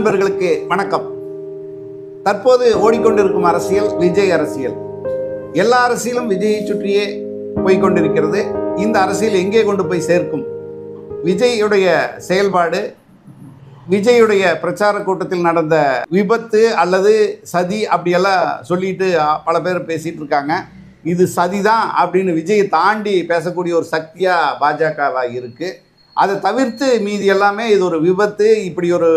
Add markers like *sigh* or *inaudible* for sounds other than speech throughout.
நண்பர்களுக்கு வணக்கம். தற்போது ஓடிக்கொண்டிருக்கும் அரசியல் விஜய் அரசியல். எல்லா அரசியலும் விஜயை சுற்றியே போய்கொண்டிருக்கிறது இந்த அரசியல் எங்கே கொண்டு போய் சேர்க்கும்? விஜயுடைய செயல்பாடு விஜயுடைய பிரச்சார கூட்டத்தில் நடந்த விபத்து அல்லது சதி அப்படியெல்லாம் சொல்லிட்டு பல பேர் பேசிட்டு இருக்காங்க. இது சதிதான் அப்படின்னு விஜயை தாண்டி பேசக்கூடிய ஒரு சக்தியாக பாஜகவாக இருக்குது அதை தவிர்த்து மீதி எல்லாமே இது ஒரு விபத்து இப்படி ஒரு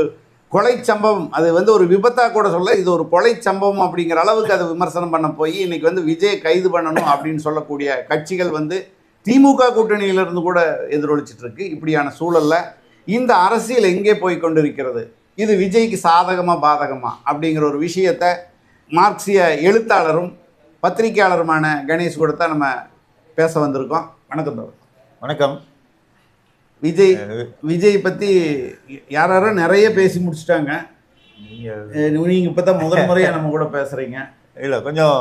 கொலை சம்பவம் அது வந்து ஒரு விபத்தாக கூட சொல்ல இது ஒரு கொலை சம்பவம் அப்படிங்கிற அளவுக்கு அதை விமர்சனம் பண்ண போய் இன்னைக்கு வந்து விஜய் கைது பண்ணணும் அப்படின்னு சொல்லக்கூடிய கட்சிகள் வந்து திமுக கூட்டணியிலிருந்து கூட எதிரொலிச்சிட்டு இருக்கு இப்படியான சூழலில் இந்த அரசியல் எங்கே போய் கொண்டிருக்கிறது? இது விஜய்க்கு சாதகமாக பாதகமா அப்படிங்கிற ஒரு விஷயத்தை மார்க்சிய எழுத்தாளரும் பத்திரிகையாளருமான கணேஷ் கூட தான் நம்ம பேச வந்திருக்கோம். வணக்கம் தோழர். வணக்கம். விஜய் விஜய் பத்தி யார் நிறைய பேசி முடிச்சிட்டாங்க. நீங்க அஹ் நீங்க இப்போ தான் முதல் *laughs* முறையா நம்ம கூட பேசுறீங்க. இல்லை கொஞ்சம்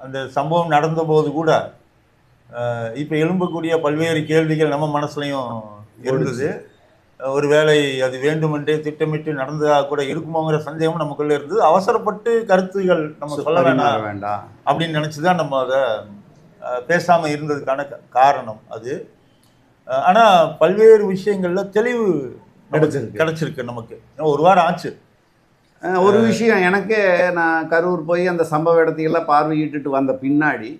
அந்த சம்பவம் நடந்தபோது கூட இப்ப எழும்பக்கூடிய பல்வேறு கேள்விகள் நம்ம மனசுலையும் இருந்தது. ஒருவேளை அது வேண்டுமென்றே திட்டமிட்டு நடந்ததா கூட இருக்குமோங்கிற சந்தேகம் நமக்குள்ள இருந்தது. அவசரப்பட்டு கருத்துகள் நம்ம சொல்ல வேண்டாம் வேண்டாம். அப்படின்னு நினச்சி தான் நம்ம அதை அஹ், பேசாம இருந்ததுக்கான காரணம் அது. அஹ், ஆனா பல்வேறு விஷயங்கள்ல தெளிவு கிடைச்சிருக்கு. கிடைச்சிருக்கு நமக்கு. ஒரு வாரம் ஆச்சு. ஒரு விஷயம் எனக்கு நான் கரூர் போய் அந்த சம்பவ இடத்தையெல்லாம் பார்வையிட்டுட்டு வந்த பின்னாடி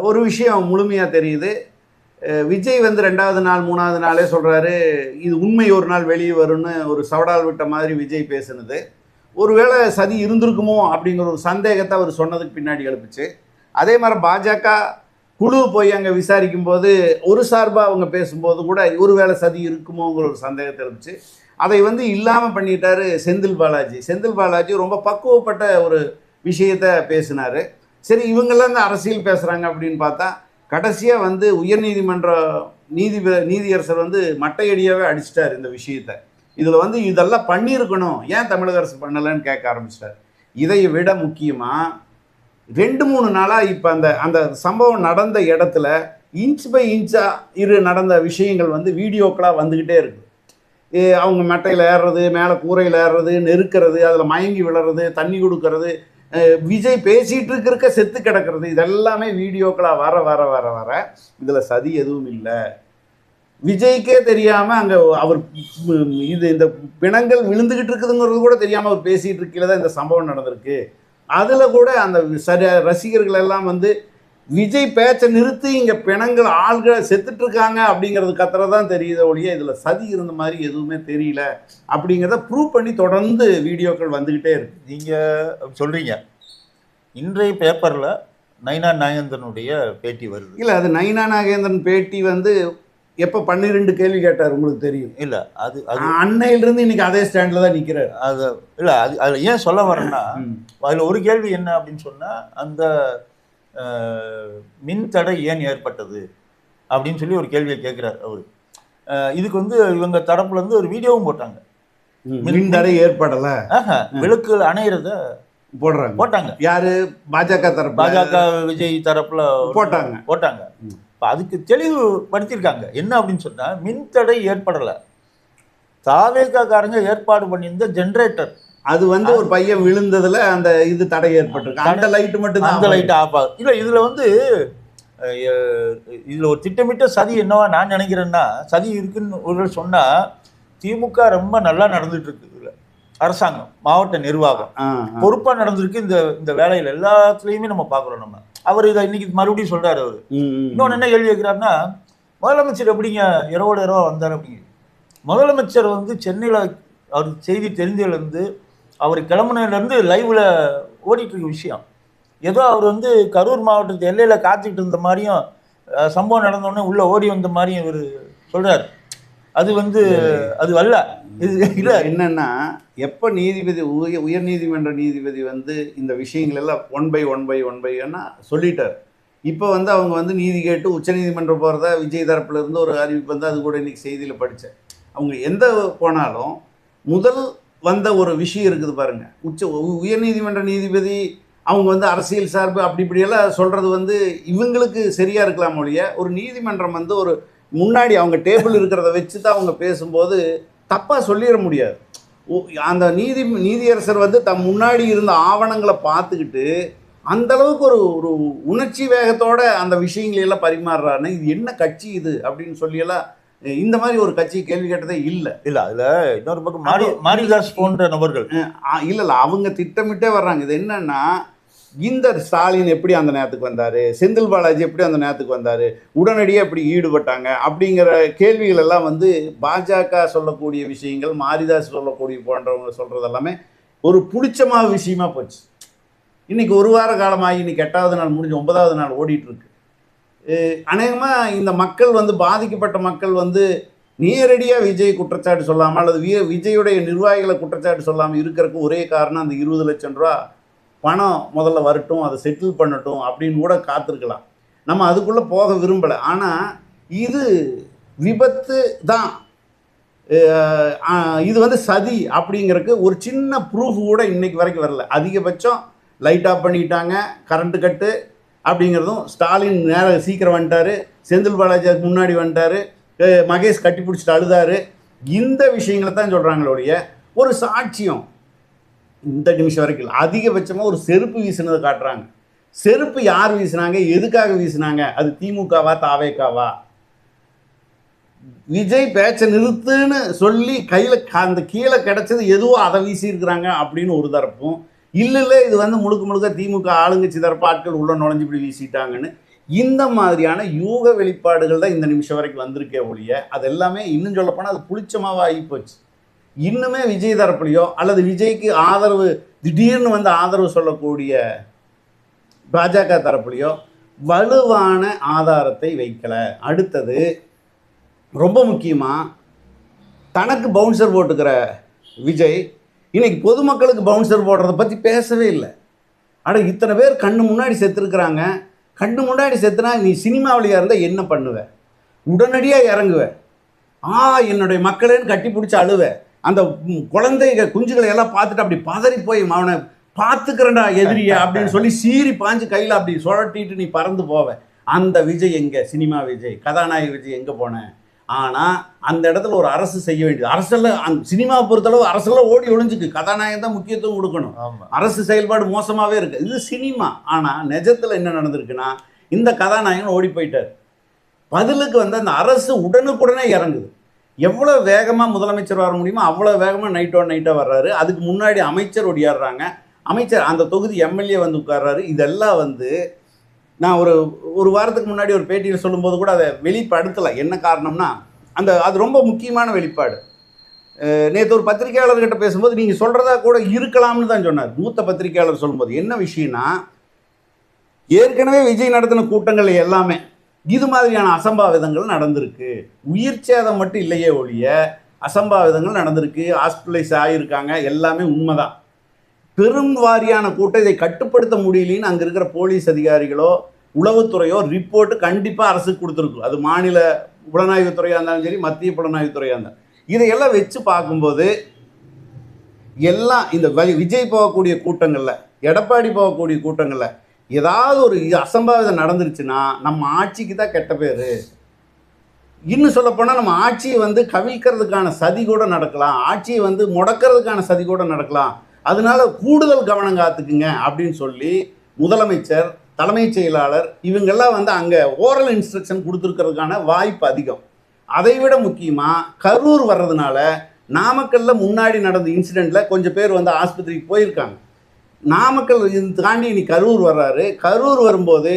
ஒரு விஷயம் முழுமையாக தெரியுது. விஜய் வந்து ரெண்டாவது நாள் மூணாவது நாளே சொல்கிறாரு இது உண்மை ஒரு நாள் வெளியே வரும்னு ஒரு சவடால் விட்ட மாதிரி விஜய் பேசுனது. ஒருவேளை சதி இருந்திருக்குமோ? அப்படிங்கிற ஒரு சந்தேகத்தை அவர் சொன்னதுக்கு பின்னாடி எழுப்புச்சு. அதே மாதிரி பாஜக குழு போய் அங்கே விசாரிக்கும் போது ஒரு சார்பாக அவங்க பேசும்போது கூட ஒருவேளை சதி இருக்குமோங்கிற ஒரு சந்தேகத்தை இருந்துச்சு. அதை வந்து இல்லாமல் பண்ணிட்டாரு செந்தில் பாலாஜி. செந்தில் பாலாஜி ரொம்ப பக்குவப்பட்ட ஒரு விஷயத்த பேசினார். சரி இவங்கெல்லாம் இந்த அரசியல் பேசுகிறாங்க அப்படின்னு பார்த்தா கடைசியாக வந்து உயர்நீதிமன்ற நீதி நீதியரசர் வந்து மட்டையடியாகவே அடிச்சிட்டார் இந்த விஷயத்த. இதில் வந்து இதெல்லாம் பண்ணியிருக்கணும். ஏன் தமிழக அரசு பண்ணலைன்னு கேட்க ஆரம்பிச்சிட்டார். இதை விட முக்கியமாக ரெண்டு மூணு நாளாக இப்போ அந்த அந்த சம்பவம் நடந்த இடத்துல இன்ச் பை இன்ச்சாக இரு நடந்த விஷயங்கள் வந்து வீடியோக்களாக வந்துக்கிட்டே இருக்கு. ஏ, அவங்க மெட்டையில் ஏறுறது மேலே கூரையில் ஏறுறது நெருக்கிறது அதில் மயங்கி விழுறது தண்ணி கொடுக்கறது விஜய் பேசிகிட்டு இருக்கிறக்க செத்து கிடக்கிறது இதெல்லாமே வீடியோக்களாக வர வர வர வர இதில் சதி எதுவும் இல்லை. விஜய்க்கே தெரியாமல் அங்கே அவர் இது இந்த பிணங்கள் விழுந்துக்கிட்டு இருக்குதுங்கிறது கூட தெரியாமல் அவர் பேசிகிட்டு இருக்கையில் தான் இந்த சம்பவம் நடந்திருக்கு. அதில் கூட அந்த சரி ரசிகர்கள் எல்லாம் வந்து விஜய் பேச்சை நிறுத்தி இங்கே பிணங்கள் ஆள்கள் செத்துட்டு இருக்காங்க அப்படிங்கிறது கத்துறதான் தெரியுது ஒழிய இதில் சதி இருந்த மாதிரி எதுவுமே தெரியல அப்படிங்கிறத ப்ரூவ் பண்ணி தொடர்ந்து வீடியோக்கள் வந்துக்கிட்டே இருக்கு. நீங்க சொல்றீங்க. இன்றைய பேப்பர்ல நைனா நாகேந்திரனுடைய பேட்டி வருது. இல்லை அது நைனா நாகேந்திரன் பேட்டி வந்து எப்போ பன்னிரெண்டு கேள்வி கேட்டார் உங்களுக்கு தெரியும். இல்ல அது அது அன்னையிலிருந்து இன்னைக்கு அதே ஸ்டாண்டில் தான் நிற்கிறார் அது இல்ல அது அதுல ஏன் சொல்ல வரேன்னா அதுல ஒரு கேள்வி என்ன அப்படின்னு சொன்னா அந்த மின் தடை ஏன் ஏற்பட்டது அப்படின்னு சொல்லி ஒரு கேள்வியை கேட்கிறார் அவரு. இதுக்கு வந்து இவங்க தரப்புல இருந்து ஒரு வீடியோவும் போட்டாங்க. மின் தடை ஏற்படலை. விளக்கு அணையிறத போடுறாங்க. போட்டாங்க. யாரு? பாஜக தரப்பு பாஜக விஜய் தரப்புல போட்டாங்க. போட்டாங்க. இப்போ அதுக்கு தெளிவு படுத்தியிருக்காங்க என்ன அப்படின்னு சொன்னா மின்தடை ஏற்படல. தாவேக்காக்காரங்க ஏற்பாடு பண்ணியிருந்த ஜென்ரேட்டர் அது வந்து ஒரு பையன் விழுந்ததுல அந்த இது தடை ஏற்பட்டிருக்கு. அந்த லைட் மட்டும் அந்த லைட் ஆஃப் ஆகுது. இல்லை இதுல வந்து இதுல ஒரு திட்டமிட்ட சதி என்னவா நான் நினைக்கிறேன்னா சதி இருக்குன்னு ஒரு சொன்னா திமுக ரொம்ப நல்லா நடந்துட்டு இருக்கு அரசாங்கம் மாவட்ட நிர்வாகம். பொறுப்பா நடந்திருக்கு இந்த இந்த வேலையில. எல்லாத்துலயுமே நம்ம பார்க்குறோம் நம்ம. அவர் இதை இன்னைக்கு மறுபடியும் சொல்றாரு அவர். இன்னொன்று என்ன கேள்வி கேட்குறாருன்னா முதலமைச்சர் எப்படிங்க இரவோட இரவா வந்தார் அப்படிங்க முதலமைச்சர் வந்து சென்னையில் அவர் செய்தி தெரிஞ்சதுலேருந்து அவர் கிளம்புனதுலேருந்து லைவில் ஓடிட்டு இருக்க விஷயம். ஏதோ அவர் வந்து கரூர் மாவட்டத்து எல்லையில் காத்துக்கிட்டு இருந்த மாதிரியும் சம்பவம் நடந்தோடனே உள்ளே ஓடி வந்த மாதிரியும் இவர் சொல்றாரு. அது வந்து அது அல்ல இது இல்லை என்னன்னா எப்ப நீதிபதி உய உயர் நீதிமன்ற நீதிபதி வந்து இந்த விஷயங்கள் எல்லாம் one by one by one பைன்னா சொல்லிட்டார். இப்போ வந்து அவங்க வந்து நீதி கேட்டு உச்சநீதிமன்றம் போகிறதா விஜய் தரப்புல இருந்து ஒரு அறிவிப்பு வந்து அது கூட இன்னைக்கு செய்தியில் படித்தேன் அவங்க எந்த போனாலும் முதல் வந்த ஒரு விஷயம் இருக்குது பாருங்க. உச்ச உயர்நீதிமன்ற நீதிபதி அவங்க வந்து அரசியல் சார்பு அப்படி இப்படியெல்லாம் சொல்கிறது வந்து இவங்களுக்கு சரியாக இருக்கலாம் ஒழிய ஒரு நீதிமன்றம் வந்து ஒரு முன்னாடி அவங்க டேபிள் இருக்கிறத வச்சு தான் அவங்க பேசும்போது தப்பாக சொல்லிட முடியாது. அந்த நீதி நீதியரசர் வந்து தம் முன்னாடி இருந்த ஆவணங்களை பார்த்துக்கிட்டு அந்த அளவுக்கு ஒரு ஒரு உணர்ச்சி வேகத்தோட அந்த விஷயங்களை எல்லாம் பரிமாறுறாருன்னு இது என்ன கட்சி இது? அப்படின்னு சொல்லியெல்லாம் இந்த மாதிரி ஒரு கட்சி கேள்வி கேட்டதே இல்லை. இல்ல அதுல இன்னொரு பக்கம் மாரி மாரிதாஸ் போன்ற நபர்கள். இல்லை இல்லை அவங்க திட்டமிட்டே வர்றாங்க. இது என்னன்னா இந்த ஸ்டாலின் எப்படி அந்த நேரத்துக்கு வந்தார்? செந்தில் பாலாஜி எப்படி அந்த நேரத்துக்கு வந்தார்? உடனடியாக எப்படி ஈடுபட்டாங்க? அப்படிங்கிற கேள்விகள் எல்லாம் வந்து பாஜக சொல்லக்கூடிய விஷயங்கள் மாரிதாஸ் சொல்லக்கூடிய போன்றவங்க சொல்கிறது எல்லாமே ஒரு பிடிச்சமாக விஷயமா போச்சு. இன்னைக்கு ஒரு வார காலமாகி இன்னைக்கு எட்டாவது நாள் முடிஞ்சு ஒன்பதாவது நாள் ஓடிட்டுருக்கு. அநேகமாக இந்த மக்கள் வந்து பாதிக்கப்பட்ட மக்கள் வந்து நேரடியாக விஜய் குற்றச்சாட்டு சொல்லாமல் அல்லது விஜயுடைய நிர்வாகிகளை குற்றச்சாட்டு சொல்லாமல் இருக்கிறதுக்கு ஒரே காரணம் அந்த இருபது லட்சம் ரூபா பணம் முதல்ல வரட்டும் அதை செட்டில் பண்ணட்டும் அப்படின்னு கூட காத்திருக்கலாம். நம்ம அதுக்குள்ளே போக விரும்பலை. ஆனால் இது விபத்து தான். இது வந்து சதி அப்படிங்கிறதுக்கு ஒரு சின்ன ப்ரூஃப் கூட இன்னைக்கு வரைக்கும் வரல. அதிகபட்சம் லைட் ஆஃப் பண்ணிக்கிட்டாங்க கரண்ட்டு கட்டு அப்படிங்கிறதும் ஸ்டாலின் நேர சீக்கிரம் வந்துட்டாரு செந்தில் பாலாஜி முன்னாடி வந்துட்டாரு மகேஷ் கட்டி பிடிச்சிட்டு அழுதாரு. இந்த விஷயங்களை தான் சொல்கிறாங்களோடைய ஒரு சாட்சியம். இந்த நிமிஷம் வரைக்கும் அதிகபட்சமாக ஒரு செருப்பு வீசினதை காட்டுறாங்க. செருப்பு யார் வீசினாங்க? எதுக்காக வீசினாங்க? அது திமுகவா தாவேக்காவா? விஜய் பேச்சை நிறுத்துன்னு சொல்லி கையில் அந்த கீழே கிடச்சது எதுவோ அதை வீசியிருக்கிறாங்க அப்படின்னு ஒரு தரப்பும் இல்லை இல்லை இது வந்து முழுக்க முழுக்க திமுக ஆளுங்கட்சி தரப்பு ஆட்கள் உள்ள நுழைஞ்சு இப்படி வீசிட்டாங்கன்னு. இந்த மாதிரியான யூக வெளிப்பாடுகள் தான் இந்த நிமிஷம் வரைக்கும் வந்திருக்கே ஒழிய அது எல்லாமே இன்னும் சொல்லப்போனால் அது புளிச்சமாவா ஆகி போச்சு. இன்னுமே விஜய் தரப்புலையோ அல்லது விஜய்க்கு ஆதரவு திடீர்னு வந்து ஆதரவு சொல்லக்கூடிய பாஜக தரப்புலையோ வலுவான ஆதாரத்தை வைக்கலை. அடுத்தது ரொம்ப முக்கியமாக தனக்கு பவுன்சர் போட்டுக்கிற விஜய் இன்றைக்கி பொதுமக்களுக்கு பவுன்சர் போடுறத பற்றி பேசவே இல்லை. ஆனால் இத்தனை பேர் கண்ணு முன்னாடி செத்துருக்குறாங்க. கண்ணு முன்னாடி செத்துனா நீ சினிமாவிலையாக இருந்தால் என்ன பண்ணுவ? உடனடியாக இறங்குவ. ஆ என்னுடைய மக்களேன்னு கட்டி பிடிச்சி அழுவ. அந்த குழந்தைங்க குஞ்சுகளை எல்லாம் பார்த்துட்டு அப்படி பதறி போய் அவனை பார்த்துக்கிறேன்டா எதிரிய அப்படின்னு சொல்லி சீறி பாஞ்சு கையில் அப்படி சுழட்டிட்டு நீ பறந்து போவ. அந்த விஜய் எங்கே? சினிமா விஜய். கதாநாயக விஜய் எங்கே போன? ஆனால் அந்த இடத்துல ஒரு அரசு செய்ய வேண்டியது. அரசெல்லாம் அந்த சினிமாவை பொறுத்தளவு அரசெல்லாம் ஓடி ஒளிஞ்சுக்கு. கதாநாயகன் தான் முக்கியத்துவம் கொடுக்கணும். அரசு செயல்பாடு மோசமாகவே இருக்குது இது சினிமா. ஆனால் நிஜத்தில் என்ன நடந்திருக்குன்னா இந்த கதாநாயகன் ஓடி போயிட்டார். பதிலுக்கு வந்து அந்த அரசு உடனுக்குடனே இறங்குது. எவ்வளோ வேகமாக முதலமைச்சர் வர முடியுமோ அவ்வளோ வேகமாக நைட்டோ நைட்டாக வர்றாரு. அதுக்கு முன்னாடி அமைச்சர் ஒடியாடுறாங்க அமைச்சர் அந்த தொகுதி எம்எல்ஏ வந்து உட்கார்றாரு. இதெல்லாம் வந்து நான் ஒரு ஒரு வாரத்துக்கு முன்னாடி ஒரு பேட்டியில் சொல்லும்போது கூட அதை வெளிப்படுத்தலை. என்ன காரணம்னா அந்த அது ரொம்ப முக்கியமான வெளிப்பாடு. நேற்று ஒரு பத்திரிகையாளர்கிட்ட பேசும்போது நீங்கள் சொல்கிறதா கூட இருக்கலாம்னு தான் சொன்னார். மூத்த பத்திரிகையாளர் சொல்லும்போது என்ன விஷயம்னா ஏற்கனவே விஜய் நடத்தின கூட்டங்கள் எல்லாமே இது மாதிரியான அசம்பாவிதங்கள் நடந்திருக்கு. உயிர் சேதம் மட்டும் இல்லையே ஒழிய அசம்பாவிதங்கள் நடந்திருக்கு. ஹாஸ்பிட்டலைஸ் ஆகியிருக்காங்க எல்லாமே உண்மைதான். பெரும் வாரியான கூட்டம். இதை கட்டுப்படுத்த முடியலன்னு அங்கே இருக்கிற போலீஸ் அதிகாரிகளோ உளவுத்துறையோ ரிப்போர்ட்டு கண்டிப்பாக அரசுக்கு கொடுத்துருக்கும். அது மாநில புலனாய்வுத்துறையாக இருந்தாலும் சரி மத்திய புலனாய்வுத்துறையாக இருந்தாலும். இதையெல்லாம் வச்சு பார்க்கும்போது எல்லாம் இந்த வ- விஜய் போகக்கூடிய கூட்டங்களில் எடப்பாடி போகக்கூடிய கூட்டங்களில் ஏதாவது ஒரு அசம்பாவிதம் நடந்துருச்சுன்னா நம்ம ஆட்சிக்கு தான் கெட்ட பேர். இன்னும் சொல்லப்போனால் நம்ம ஆட்சியை வந்து கவிழ்க்கிறதுக்கான சதி கூட நடக்கலாம். ஆட்சியை வந்து முடக்கிறதுக்கான சதி கூட நடக்கலாம். அதனால கூடுதல் கவனம் காத்துக்குங்க அப்படின்னு சொல்லி முதலமைச்சர் தலைமைச் செயலாளர் இவங்கெல்லாம் வந்து அங்கே ஓரல் இன்ஸ்ட்ரக்ஷன் கொடுத்துருக்கிறதுக்கான வாய்ப்பு அதிகம். அதை விட முக்கியமாக கரூர் வர்றதுனால நாமக்கல்ல முன்னாடி நடந்த இன்சிடெண்ட்டில் கொஞ்சம் பேர் வந்து ஆஸ்பத்திரிக்கு போயிருக்காங்க. நாமக்கல் இது தாண்டி நீ கரூர் வர்றாரு. கரூர் வரும்போது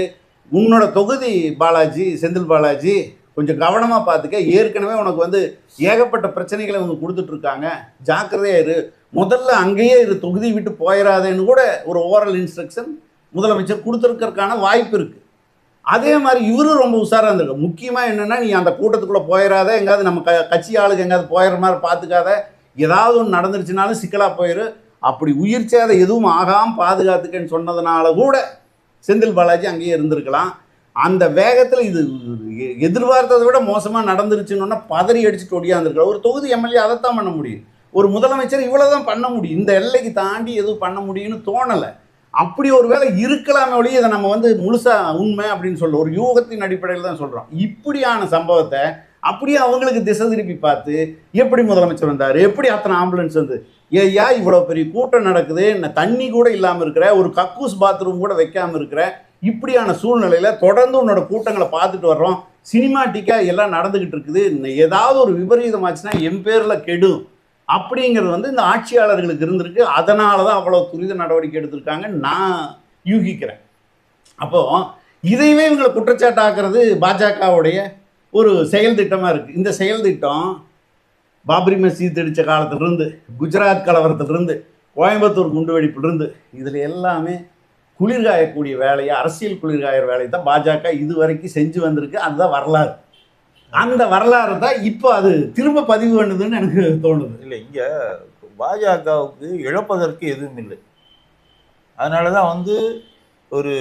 உன்னோட தொகுதி பாலாஜி செந்தில் பாலாஜி கொஞ்சம் கவனமாக பார்த்துக்க ஏற்கனவே உனக்கு வந்து ஏகப்பட்ட பிரச்சனைகளை அவங்க கொடுத்துட்ருக்காங்க. ஜாக்கிரதையாக இரு. முதல்ல அங்கேயே இரு. தொகுதி விட்டு போயிடாதேன்னு கூட ஒரு ஓரல் இன்ஸ்ட்ரக்ஷன் முதலமைச்சர் கொடுத்துருக்கறதுக்கான வாய்ப்பு இருக்குது அதே மாதிரி இவரும் ரொம்ப உஷாராக இருந்திருக்கு. முக்கியமாக என்னென்னா நீ அந்த கூட்டத்துக்குள்ளே போயிடாத எங்காவது நம்ம க கட்சி ஆளுக்கு எங்காவது போயிடுற மாதிரி பார்த்துக்காத ஏதாவது ஒன்று நடந்துருச்சுனாலும் சிக்கலாக போயிடும் அப்படி உயிர் சேதம் எதுவும் ஆகாமல் பாதுகாத்துக்கன்னு சொன்னதுனால கூட செந்தில் பாலாஜி அங்கேயே இருந்திருக்கலாம். அந்த வேகத்தில் இது எ- எதிர்பார்த்ததை விட மோசமாக நடந்துருச்சுன்னு பதறி அடிச்சுட்டு ஒடியாந்துருக்கலாம் ஒரு தொகுதி எம்எல்ஏ அதைத்தான் பண்ண முடியும். ஒரு முதலமைச்சர் இவ்வளோ தான் பண்ண முடியும். இந்த எல்லைக்கு தாண்டி எதுவும் பண்ண முடியும்னு தோணலை. அப்படி ஒரு வேளை இருக்கலாமே ஒழிய இதை நம்ம வந்து முழுசாக உண்மை அப்படின்னு சொல்ல ஒரு யூகத்தின் அடிப்படையில் தான் சொல்கிறோம் இப்படியான சம்பவத்தை அப்படியே அவங்களுக்கு திசை திருப்பி பார்த்து எப்படி முதலமைச்சர் வந்தார்? எப்படி அத்தனை ஆம்புலன்ஸ் வந்து ஏய்யா இவ்வளோ பெரிய கூட்டம் நடக்குது என்ன தண்ணி கூட இல்லாமல் இருக்கிற ஒரு கக்கூஸ் பாத்ரூம் கூட வைக்காமல் இருக்கிற இப்படியான சூழ்நிலையில் தொடர்ந்து உன்னோட கூட்டங்களை பார்த்துட்டு வர்றோம். சினிமாட்டிக்காக எல்லாம் நடந்துக்கிட்டு இருக்குது. இன்னும் ஏதாவது ஒரு விபரீதம் ஆச்சுன்னா என் பேரில் கெடும் அப்படிங்கிறது வந்து இந்த ஆட்சியாளர்களுக்கு இருந்திருக்கு. அதனால தான் அவ்வளோ துரித நடவடிக்கை எடுத்திருக்காங்க. நான் யூகிக்கிறேன். அப்போது இதையுமே இவங்களை குற்றச்சாட்டாக்குறது பாஜகவுடைய ஒரு செயல் திட்டமாக இருக்குது இந்த செயல் திட்டம் பாபரி மசீத் அடித்த காலத்திலிருந்து குஜராத் கலவரத்திலிருந்து கோயம்புத்தூர் குண்டுவெடிப்பிலிருந்து இதில் எல்லாமே குளிர்காயக்கூடிய வேலையை அரசியல் குளிர்காயற வேலையை தான் பாஜக இது வரைக்கும் செஞ்சு வந்திருக்கு. அதுதான் வரலாறு. அந்த வரலாறு தான் இப்போ அது திரும்ப பதிவு பண்ணுதுன்னு எனக்கு தோணுது. இல்லை இங்கே பாஜகவுக்கு இழப்பதற்கு எதுவும் இல்லை. அதனால தான் வந்து ஒரு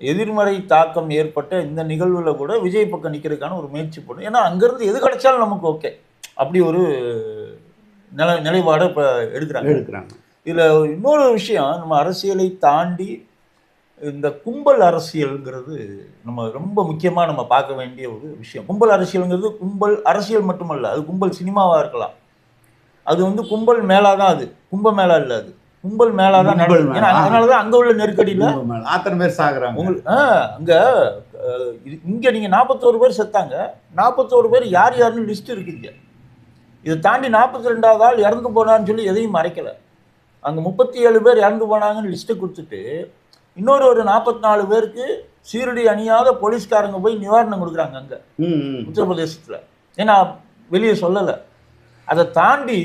எதிர்மறை தாக்கம் ஏற்பட்ட இந்த நிகழ்வில் கூட விஜய் பக்கம் நிற்கிறதுக்கான ஒரு முயற்சி பண்ணும் ஏன்னா அங்கேருந்து எது கிடைச்சாலும் நமக்கு ஓகே. அப்படி ஒரு நிலை நிலைப்பாடை இப்போ எடுக்கிறாங்க. எடுக்கிறாங்க. இதில் இன்னொரு விஷயம் நம்ம அரசியலை தாண்டி இந்த கும்பல் அரசியல்ங்கிறது நம்ம ரொம்ப முக்கியமாக நம்ம பார்க்க வேண்டிய ஒரு விஷயம். கும்பல் அரசியலுங்கிறது கும்பல் அரசியல் மட்டுமல்ல அது கும்பல் சினிமாவாக இருக்கலாம். அது வந்து கும்பல் மேலா தான் அது. கும்ப மேளா இல்லை அது. கும்பல் மேலா தான் ஏன்னா. அதனால தான் அங்கே உள்ள நெருக்கடியில் மேல அத்தனை பேர் சாகுறாங்க. உங்களுக்கு அங்கே இங்கே நீங்கள் நாற்பத்தோரு பேர் செத்தாங்க. நாற்பத்தோரு பேர் யார் யாருன்னு லிஸ்ட் இருக்குங்க இதை தாண்டி நாற்பத்தி ரெண்டாவது ஆள் இறந்து போனான்னு சொல்லி எதையும் மறைக்கலை. அங்கே முப்பத்தி ஏழு பேர் இறந்து போனாங்கன்னு லிஸ்ட்டை கொடுத்துட்டு இன்னொரு ஒரு நாற்பத்தி நாலு பேருக்கு சீருடை அணியாத போலீஸ்காரங்க போய் நிவாரணம் கொடுக்குறாங்க அங்கே. உத்தரப்பிரதேசத்தில். ஏன்னா வெளியே சொல்லலை. அதை தாண்டி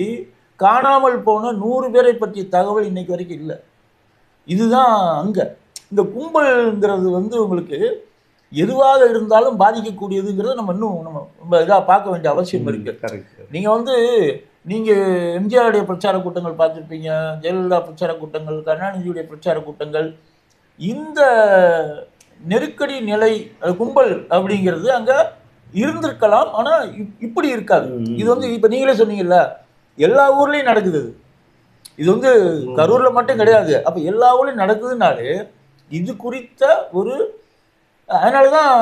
காணாமல் போன நூறு பேரை பற்றிய தகவல் இன்னைக்கு வரைக்கும் இல்லை. இதுதான் அங்கே. இந்த கும்பல்ங்கிறது வந்து உங்களுக்கு எதுவாக இருந்தாலும் பாதிக்கக்கூடியதுங்கிறத நம்ம இன்னும் நம்ம ரொம்ப இதாக பார்க்க வேண்டிய அவசியம் இருக்கு correct. நீங்கள் வந்து நீங்கள் எம்ஜிஆருடைய பிரச்சார கூட்டங்கள் பார்த்துருப்பீங்க ஜெயலலிதா பிரச்சார கூட்டங்கள் கருணாநிதியுடைய பிரச்சார கூட்டங்கள் இந்த நெருக்கடி நிலை கும்பல் அப்படிங்கிறது அங்கே இருந்திருக்கலாம் ஆனால் இப்படி இருக்காது. இது வந்து இப்போ நீங்களே சொன்னீங்கல்ல எல்லா ஊர்லேயும் நடக்குது. இது வந்து கரூரில் மட்டும் கிடையாது அப்போ எல்லா ஊர்லேயும் நடக்குதுனாலே இது குறித்த ஒரு அதனால தான்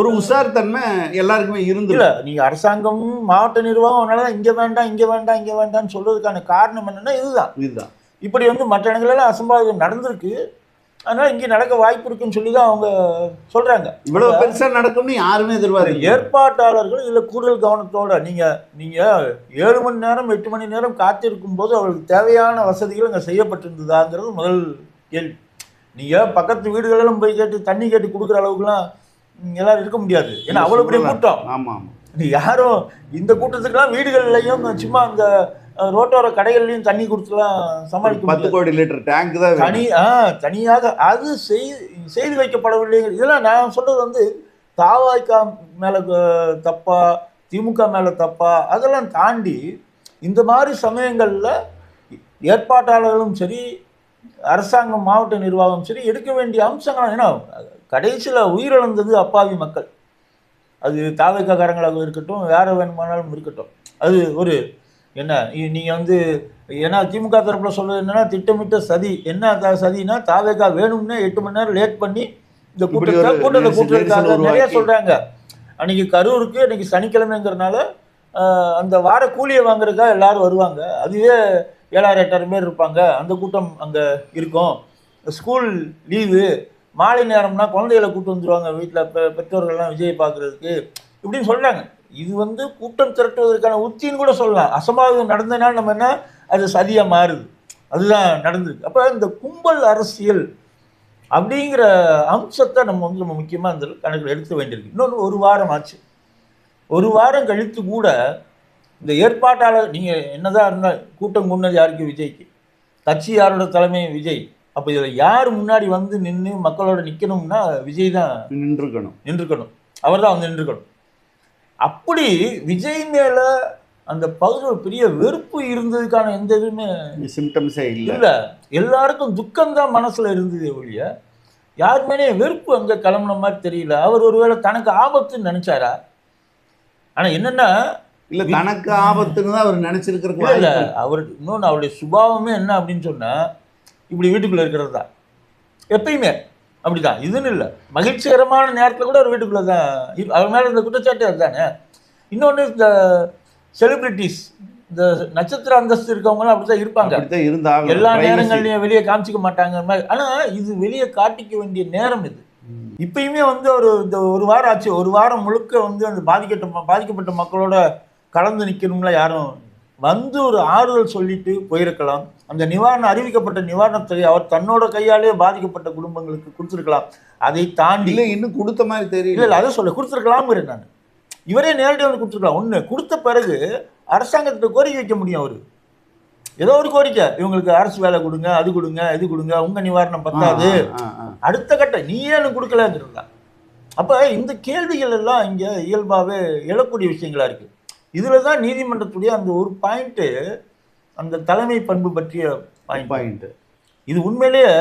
ஒரு உஷார் தன்மை எல்லாருக்குமே இருந்து இல்ல நீங்க அரசாங்கம் மாவட்ட நிர்வாகம் அதனால தான் இங்க வேண்டாம் இங்க வேண்டாம் இங்க வேண்டாம்னு சொல்றதுக்கான காரணம் என்னன்னா இதுதான். இதுதான். இப்படி வந்து மற்ற இடங்களெல்லாம் அசம்பாவிதம் நடந்திருக்கு. அதனால இங்க நடக்க வாய்ப்பு இருக்குன்னு சொல்லி தான் அவங்க சொல்றாங்க. இவ்வளவு பெருசா நடக்கும்னு யாருமே எதிர்பார்க்கல. ஏற்பாட்டாளர்கள் இதுல கூடுதல் கவனத்தோட நீங்க நீங்க ஏழு மணி நேரம் எட்டு மணி நேரம் காத்திருக்கும் போது அவர்களுக்கு தேவையான வசதிகள் அங்க செய்யப்பட்டிருந்ததாங்கிறது முதல் கேள்வி. நீங்க பக்கத்து வீடுகளெல்லாம் போய் கேட்டு தண்ணி கேட்டு கொடுக்குற அளவுக்குலாம் எல்லாரும் இருக்க முடியாது. ஏன்னா அவ்வளவு பெரிய கூட்டம். ஆமா ஆமா. நீ யாரும் இந்த கூட்டத்துக்கெல்லாம் வீடுகள்லையும் சும்மா அந்த ரோட்டோர கடைகள்லையும் தண்ணி கொடுத்துலாம் சமாளிக்க பத்து கோடி லிட்டர் டேங்க் தான். தனி ஆ தனியாக அது செய் செய்து வைக்கப்படவில்லை. இதெல்லாம் நான் சொல்றது வந்து தாவாய்க்கா மேல தப்பா திமுக மேல தப்பா அதெல்லாம் தாண்டி இந்த மாதிரி சமயங்கள்ல ஏற்பாட்டாளர்களும் சரி அரசாங்கம் மாவட்ட நிர்வாகம் சரி எடுக்க வேண்டிய அம்சங்கள் ஏன்னா கடைசியில் உயிரிழந்தது அப்பாவி மக்கள். அது தாவக்காரங்களாக இருக்கட்டும் யார வேணுமானாலும் இருக்கட்டும். அது ஒரு என்ன இ- நீங்க வந்து ஏன்னா திமுக தரப்புல சொல்றது என்னன்னா திட்டமிட்ட சதி. என்ன சதினா தாவேக்கா வேணும்னே எட்டு மணி நேரம் லேட் பண்ணி இந்த கூட்டத்தை கூட்டத்தை கூட்டுறதுக்காக நிறைய. சொல்றாங்க. அன்னைக்கு கரூருக்கு இன்னைக்கு சனிக்கிழமைங்கிறனால அந்த வார கூலியை வாங்குறதுக்காக எல்லாரும் வருவாங்க. அதுவே ஏழாயிரம் எட்டாயிரம் பேர் இருப்பாங்க. அந்த கூட்டம் அங்கே இருக்கும். School leave. மாலை நேரம்னா குழந்தைகளை கூட்டு வந்துருவாங்க. வீட்டில் பெ பெற்றோர்கள்லாம் விஜய் பார்க்குறதுக்கு. இப்படின்னு சொல்கிறாங்க இது வந்து கூட்டம் திரட்டுவதற்கான உத்தின்னு கூட சொல்லலாம். அசம்பாவிதம் நடந்ததுனால நம்ம என்ன? அது சதியாக மாறுது. அதுதான் நடந்திருக்கு அப்போ இந்த கும்பல் அரசியல் அப்படிங்கிற அம்சத்தை நம்ம வந்து நம்ம முக்கியமாக இந்த கணக்கில் எடுக்க வேண்டியிருக்கு. இன்னொன்று ஒரு வாரம் ஆச்சு. ஒரு வாரம் கழித்து கூட இந்த ஏற்பாட்டாளர் நீங்கள் என்னதான் இருந்தால் கூட்டம் கொண்டது யாருக்கு விஜய்க்கு கட்சி யாரோட தலைமை விஜய்? அப்போ இதில் யார் முன்னாடி வந்து நின்று மக்களோட நிற்கணும்னா விஜய் தான் நின்றுக்கணும். நின்றுக்கணும். அவர் தான் வந்து நின்றுக்கணும். அப்படி விஜய் மேல அந்த பகுதியில் ஒரு பெரிய வெறுப்பு இருந்ததுக்கான எந்த இதுவுமே சிம்டம்ஸே இல்லை. இல்லை. எல்லாருக்கும் துக்கம்தான் மனசுல இருந்தது ஒழிய யார் மேலே வெறுப்பு அங்கே கிளம்புன மாதிரி தெரியல. அவர் ஒருவேளை தனக்கு ஆபத்துன்னு நினைச்சாரா? ஆனா என்னன்னா இல்ல தனக்கு ஆபத்துன்னு தான் அவர் நினைச்சிருக்கிறதுக்கு இல்ல அவர் இன்னொன்று அவருடைய சுபாவமே என்ன அப்படின்னு சொன்னா இப்படி வீட்டுக்குள்ள இருக்கிறது தான் எப்பயுமே அப்படிதான். இதுன்னு இல்லை. மகிழ்ச்சிகரமான நேரத்தில் கூட ஒரு வீட்டுக்குள்ள தான் அவர் மேல இந்த குற்றச்சாட்டு அதுதானே. இன்னொன்று இந்த செலிபிரிட்டிஸ் இந்த நட்சத்திர அந்தஸ்து இருக்கவங்கலாம் அப்படிதான் இருப்பாங்க. அப்படித்தான் இருந்தாங்க எல்லா நேரங்கள்லையும் வெளியே காமிச்சிக்க மாட்டாங்க மாதிரி. ஆனா இது வெளியே காட்டிக்க வேண்டிய நேரம் இது. இப்பயுமே வந்து ஒரு இந்த ஒரு வாரம் ஆச்சு. ஒரு வாரம் முழுக்க வந்து அந்த பாதிக்கப்பட்ட பாதிக்கப்பட்ட மக்களோட கலந்து நிற்கணும்ல யாரும். வந்து ஒரு ஆறுதல் சொல்லிட்டு போயிருக்கலாம். அந்த நிவாரணம் அறிவிக்கப்பட்ட நிவாரணத்தை அவர் தன்னோட கையாலே பாதிக்கப்பட்ட குடும்பங்களுக்கு கொடுத்துருக்கலாம். அதை தாண்டி இல்ல இன்னும் கொடுத்த மாதிரி தெரியல. இல்ல அதை சொல்ல கொடுத்துருக்கலாம்ங்கிறேன் நான். இவரே நேரடியாக வந்து கொடுத்துருக்கலாம். ஒண்ணு கொடுத்த பிறகு அரசாங்கத்திட்ட கோரிக்கை வைக்க முடியும் அவரு. ஏதோ ஒரு கோரிக்கை. இவங்களுக்கு அரசு வேலை கொடுங்க அது கொடுங்க இது கொடுங்க உங்க நிவாரணம் பத்தாது. அடுத்த கட்ட நீ ஏன் கொடுக்கலங்கிறதா அப்ப இந்த கேள்விகள் எல்லாம் இங்க இயல்பாவே எழக்கூடிய விஷயங்களா இருக்கு. இதுல தான் நீதிமன்றத்துடைய அந்த ஒரு பாயிண்ட் அந்த தலைமை பண்பு பற்றிய பாயிண்ட். பாயிண்ட். இது உண்மையிலேயே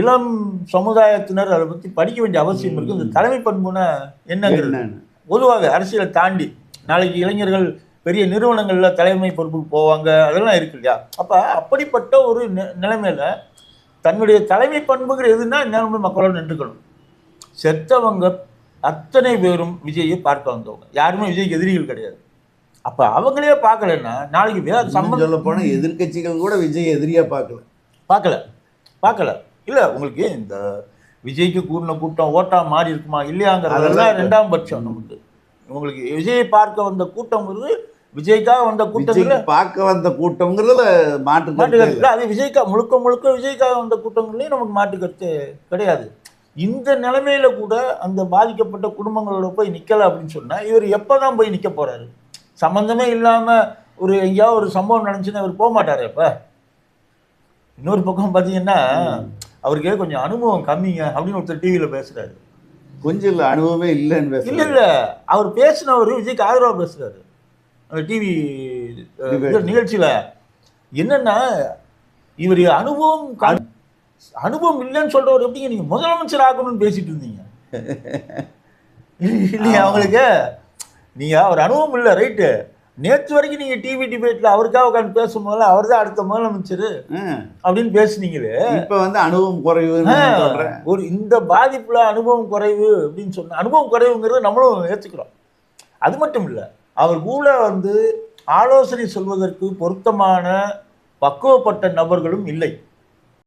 இளம் சமுதாயத்தினர் அதை பத்தி படிக்க வேண்டிய அவசியம் இருக்கு. இந்த தலைமை பண்புனா என்னங்கிறது பொதுவாக அரசியலை தாண்டி நாளைக்கு இளைஞர்கள் பெரிய நிறுவனங்கள்ல தலைமை பொறுப்புக்கு போவாங்க அதெல்லாம் இருக்கு இல்லையா? அப்ப அப்படிப்பட்ட ஒரு நிலைமையில தன்னுடைய தலைமை பண்புங்கிற எதுன்னா நிலைமை மக்களோட நின்றுக்கணும். செத்தவங்க அத்தனை பேரும் விஜயை பார்க்க வந்தவங்க. யாருமே விஜய்க்கு எதிரிகள் கிடையாது. அப்ப அவங்களே பார்க்கலன்னா நாளைக்கு வேற சம்பந்தம் சொல்ல போனா எதிர்க்கட்சிகள் கூட விஜய் எதிரியா பார்க்கல. பார்க்கல. பார்க்கல. இல்ல உங்களுக்கு இந்த விஜய்க்கு கூடின கூட்டம் ஓட்டா மாறி இருக்குமா இல்லையாங்கிறதெல்லாம் ரெண்டாம் பட்சம் நமக்கு. உங்களுக்கு விஜயை பார்க்க வந்த கூட்டம்ங்கிறது விஜய்க்காக வந்த கூட்டத்துல விஜய் பார்க்க வந்த கூட்டம்ங்கிறதுல மாற்று. இல்ல, அது விஜய்க்கா முழுக்க முழுக்க விஜய்க்காக வந்த கூட்டங்கள்லயும் நமக்கு மாட்டு கருத்து கிடையாது. இந்த நிலைமையில கூட அந்த பாதிக்கப்பட்ட குடும்பங்களோட போய் நிக்கல அப்படின்னு சொன்னா இவர் எப்பதான் போய் நிக்க போறாரு? சம்பந்தமே இல்லாம ஒரு எங்கேயாவது ஒரு சம்பவம் நடந்துச்சுன்னா இவர் போக மாட்டாரு இப்ப இன்னொரு பக்கம் பாத்தீங்கன்னா அவருக்கு கொஞ்சம் அனுபவம் கம்மிங்க அப்படின்னு ஒருத்தர் டிவியில பேசுறாரு. கொஞ்சம் இல்ல அனுபவமே இல்லைன்னு இல்ல இல்ல. அவர் பேசினவர் விஜய்க்கு ஆதரவா பேசுறாரு. டிவி. நிகழ்ச்சியில. என்னன்னா இவர் அனுபவம் அனுபவம் இல்லைன்னு சொல்றவர் எப்படிங்க நீங்க முதலமைச்சர் ஆகணும்னு பேசிட்டு இருந்தீங்க. இல்லையா. அவங்களுக்கு நீங்க ஒரு அனுபவம் இல்லை ரைட்டு நேற்று வரைக்கும் நீங்க டிவி டிபேட்ல அவருக்காக உட்காந்து பேசும்போது அவர் தான் அடுத்த முதலமைச்சர். அப்படின்னு பேசுனீங்களே. இப்ப வந்து அனுபவம் சொல்றேன். ஒரு இந்த பாதிப்புல அனுபவம் குறைவு அப்படின்னு சொன்ன அனுபவம் குறைவுங்கிறத நம்மளும் ஏத்துக்கிறோம். அது மட்டும் இல்ல அவர் கூட வந்து ஆலோசனை சொல்வதற்கு பொருத்தமான பக்குவப்பட்ட நபர்களும் இல்லை.